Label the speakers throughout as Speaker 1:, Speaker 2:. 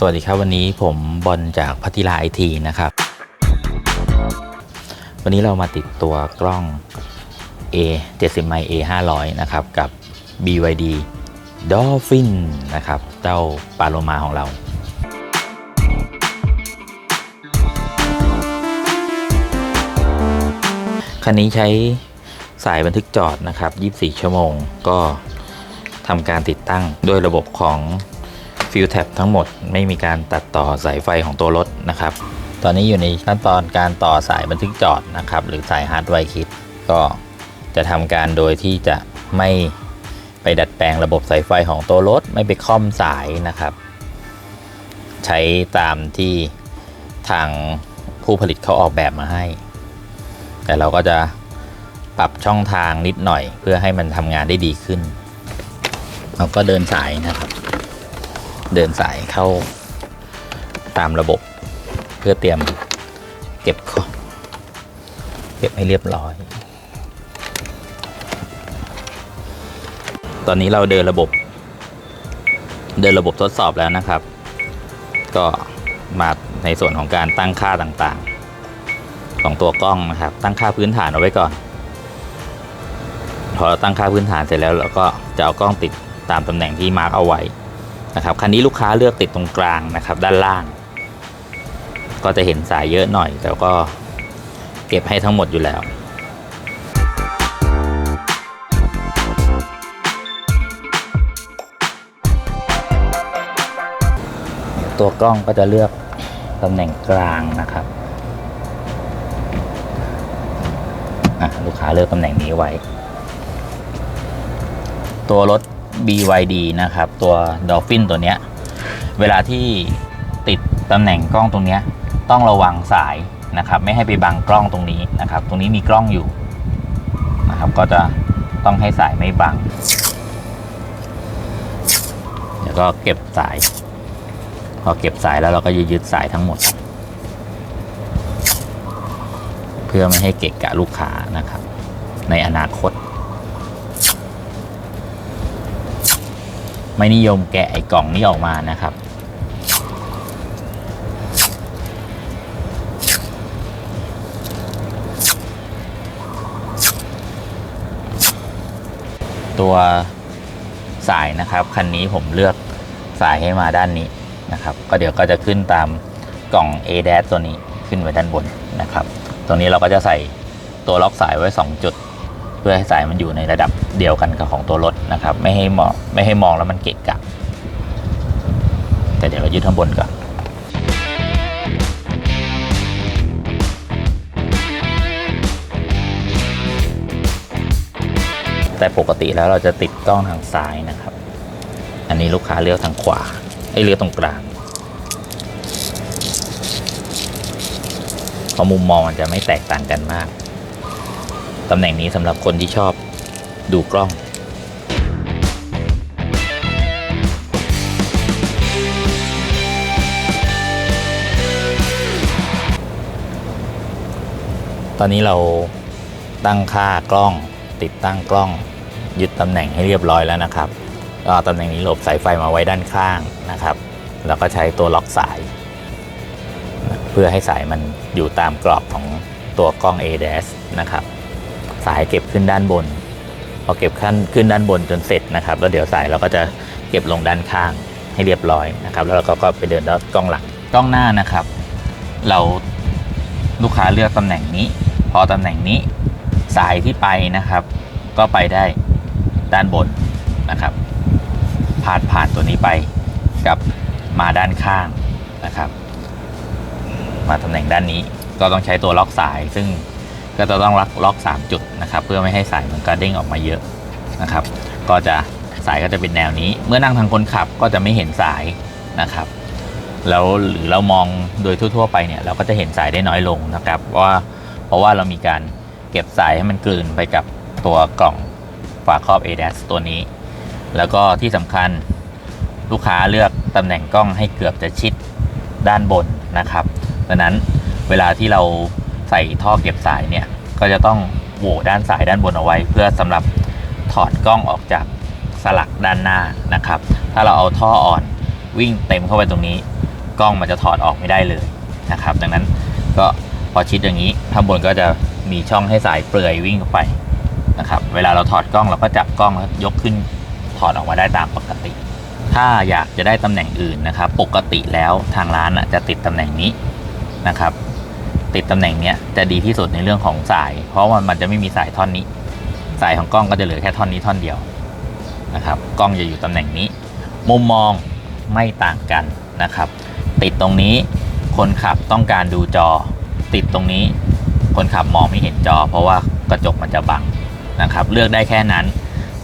Speaker 1: สวัสดีครับวันนี้ผมบอลจากพัทิลาไอทีนะครับ วันนี้เรามาติดตัวกล้อง A 70ไม A 500นะครับ กับ BYD Dolphin นะครับ เจ้าปาโลมาของเรา คันนี้ใช้สายบันทึกจอดนะครับ 24 ชั่วโมงก็ทำการติดตั้งด้วยระบบของ ฟิลแท็บทั้งหมดไม่มีการตัดต่อสายไฟของตัวรถนะครับ ตอนนี้อยู่ในขั้นตอนการต่อสายบันทึกจอดนะครับ หรือสายฮาร์ดไวร์คิดก็จะทำการโดยที่จะไม่ไปดัดแปลงระบบสายไฟของตัวรถ ไม่ไปค่อมสายนะครับ ใช้ตามที่ทางผู้ผลิตเขาออกแบบมาให้ แต่เราก็จะปรับช่องทางนิดหน่อย เพื่อให้มันทำงานได้ดีขึ้น เราก็เดินสายนะครับ เดินสายเข้าตามระบบ เพื่อเตรียมเก็บขอเก็บให้เรียบร้อย ตอนนี้เราเดินระบบ เดินระบบทดสอบแล้วนะครับ ก็มาในส่วนของการตั้งค่าต่างๆ ของตัวกล้องนะครับ ตั้งค่าพื้นฐานเอาไว้ก่อน พอเราตั้งค่าพื้นฐานเสร็จแล้วเราก็จะเอากล้องติดตามตำแหน่งที่มาร์กเอาไว้ นะครับคันนี้ลูกค้าเลือกติดตรงกลางนะครับ ด้านล่าง ก็จะเห็นสายเยอะหน่อย แต่ก็เก็บให้ทั้งหมดอยู่แล้วตัวกล้องก็จะเลือกตำแหน่งกลางนะครับอะลูกค้าเลือกตำแหน่งนี้ไว้ ตัวรถ BYD นะครับ ตัว Dolphin ตัวเนี้ย เวลาที่ติดตำแหน่งกล้องตรงเนี้ย ต้องระวังสายนะครับ ไม่ให้ไปบังกล้องตรงนี้นะครับ ตรงนี้มีกล้องอยู่นะครับ ก็จะต้องให้สายไม่บังแล้วก็เก็บสาย พอเก็บสายแล้วเราก็ยึดสายทั้งหมด เพื่อไม่ให้เกะกะลูกค้านะครับ ในอนาคต ไม่นิยมแกะไอ้กล่องนี้ออกมานะครับ ตัวสายนะครับคันนี้ผมเลือกสายให้มาด้านนี้นะครับ ก็เดี๋ยวก็จะขึ้นตามกล่อง A d a s ตัวนี้ขึ้นไว้ด้านบนนะครับ ตรงนี้เราก็จะใส่ตัวล็อกสายไว้ 2 จุด เพื่อให้สายมันอยู่ในระดับเดียวกันกับของตัวรถนะครับ ไม่ให้มองไม่ให้มองแล้วมันเกะกะ แต่เดี๋ยวเรายึดข้างบนก่อนแต่ปกติแล้วเราจะติดกล้องทางซ้ายนะครับ อันนี้ลูกค้าเลือกทางขวาไอ้เลือกตรงกลางเพราะมุมมองมันจะไม่แตกต่างกันมาก ตำแหน่งนี้สำหรับคนที่ชอบดูกล้องตอนนี้เราตั้งค่ากล้อง ติดตั้งกล้อง ยึดตำแหน่งให้เรียบร้อยแล้วนะครับก็ตำแหน่งนี้หลบสายไฟมาไว้ด้านข้างนะครับ แล้วก็ใช้ตัวล็อกสาย เพื่อให้สายมันอยู่ตามกรอบของตัวกล้อง a d a s นะครับ สายเก็บขึ้นด้านบนพอเก็บขั้นขึ้นด้านบนจนเสร็จนะครับ แล้วเดี๋ยวสายเราก็จะเก็บลงด้านข้างให้เรียบร้อยนะครับ แล้วเราก็ไปเดินด้านกล้องหลังกล้องหน้านะครับ เราลูกค้าเลือกตำแหน่งนี้ พอตำแหน่งนี้สายที่ไปนะครับ ก็ไปได้ด้านบนนะครับผ่านผ่านตัวนี้ไปกับมาด้านข้างนะครับ มาตำแหน่งด้านนี้ก็ต้องใช้ตัวล็อกสายซึ่ง ก็จะต้องล็อกล็อก 3 จุดนะครับเพื่อไม่ให้สายมันกระเด้งออกมาเยอะนะครับ ก็จะสายก็จะเป็นแนวนี้ เมื่อนั่งทางคนขับก็จะไม่เห็นสายนะครับแล้วหรือเรามองโดยทั่ว ๆ ไปเนี่ยเราก็จะเห็นสายได้น้อยลงนะครับว่าเพราะว่าเรามีการเก็บสายให้มันกลืนไปกับตัวกล่องฝาครอบ ADAS ตัวนี้ แล้วก็ที่สำคัญลูกค้าเลือกตำแหน่งกล้องให้เกือบจะชิดด้านบนนะครับดังนั้นเวลาที่เรา ใส่ท่อเก็บสายเนี่ย ก็จะต้องโหวด้านสายด้านบนเอาไว้ เพื่อสำหรับถอดกล้องออกจากสลักด้านหน้านะครับ ถ้าเราเอาท่ออ่อนวิ่งเต็มเข้าไปตรงนี้ กล้องมันจะถอดออกไม่ได้เลยนะครับ ดังนั้นก็พอชิดอย่างนี้ข้างบนก็จะมีช่องให้สายเปลือยวิ่งเข้าไปนะครับ เวลาเราถอดกล้องเราก็จับกล้องแล้วยกขึ้นถอดออกมาได้ตามปกติ ถ้าอยากจะได้ตำแหน่งอื่นนะครับ ปกติแล้วทางร้านจะติดตำแหน่งนี้นะครับ ติดตำแหน่งเนี้ยจะดีที่สุดในเรื่องของสาย เพราะว่ามันจะไม่มีสายท่อนนี้ สายของกล้องก็จะเหลือแค่ท่อนนี้ท่อนเดียวนะครับ กล้องจะอยู่ตำแหน่งนี้ มุมมองไม่ต่างกันนะครับ ติดตรงนี้คนขับต้องการดูจอ ติดตรงนี้ คนขับมองไม่เห็นจอ เพราะว่ากระจกมันจะบังนะครับ เลือกได้แค่นั้น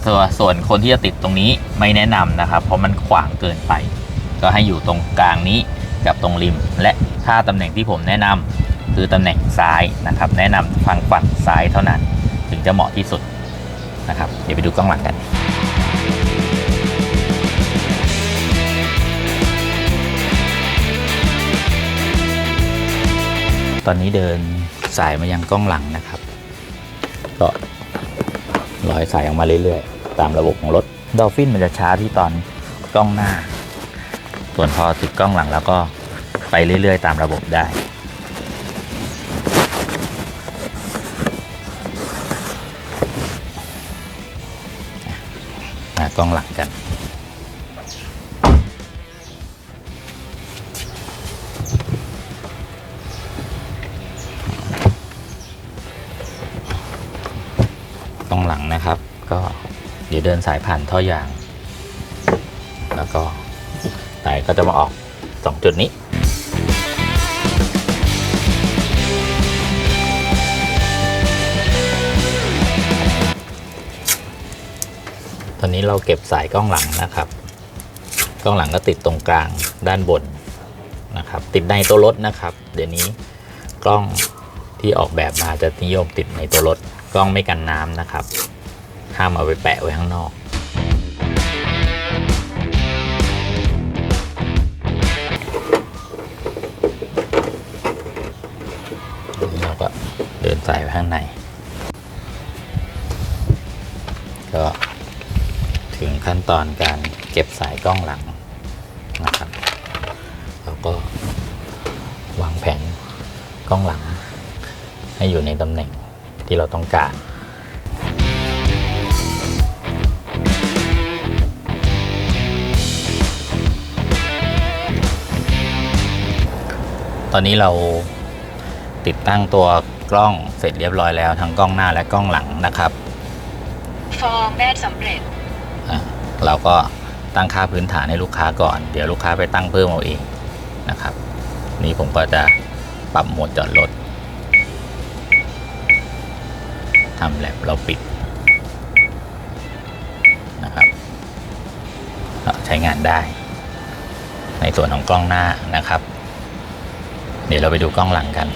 Speaker 1: ส่วนส่วนคนที่จะติดตรงนี้ไม่แนะนำนะครับ เพราะมันขวางเกินไป ก็ให้อยู่ตรงกลางนี้กับตรงริม และถ้าตำแหน่งที่ผมแนะนำ คือตำแหน่งซ้ายนะครับ แนะนำฟังฝั่งซ้ายเท่านั้น ถึงจะเหมาะที่สุดนะครับ เดี๋ยวไปดูกล้องหลังกันตอนนี้เดินสายมายังกล้องหลังนะครับ ก็ร้อยสายออกมาเรื่อยๆ ตามระบบของรถดอลฟินมันจะช้าที่ตอนกล้องหน้า ส่วนพอติดกล้องหลังแล้วก็ไปเรื่อยๆ ตามระบบได้ กล้องหลังกันกล้องหลังนะครับ ก็เดี๋ยวเดินสายผ่านท่อยาง แล้วก็สายก็จะมาออกสองจุดนี้ อนนี้เราเก็บสายกล้องหลังนะครับ กล้องหลังก็ติดตรงกลางด้านบนนะครับ ติดในตัวรถนะครับ เดี๋ยวนี้กล้องที่ออกแบบมาจะนิยมติดในตัวรถกล้องไม่กันน้ำนะครับ ห้ามเอาไปแปะไว้ข้างนอก ตอนการเก็บสายกล้องหลังนะครับแล้วก็วางแผนกล้องหลัง ให้อยู่ในตำแหน่งที่เราต้องการตอนนี้เราติดตั้งตัวกล้องเสร็จเรียบร้อยแล้วทั้งกล้องหน้าและกล้องหลังนะครับ
Speaker 2: ฟอร์แม่สำเร็จ
Speaker 1: เราก็ตั้งค่าพื้นฐานให้ลูกค้าก่อน เดี๋ยวลูกค้าไปตั้งเพิ่มเอาเองนะครับ นี่ผมก็จะปรับโหมดจอดรถทำแลบเราปิดนะครับใช้งานได้ ในส่วนของกล้องหน้านะครับ เดี๋ยวเราไปดูกล้องหลังกัน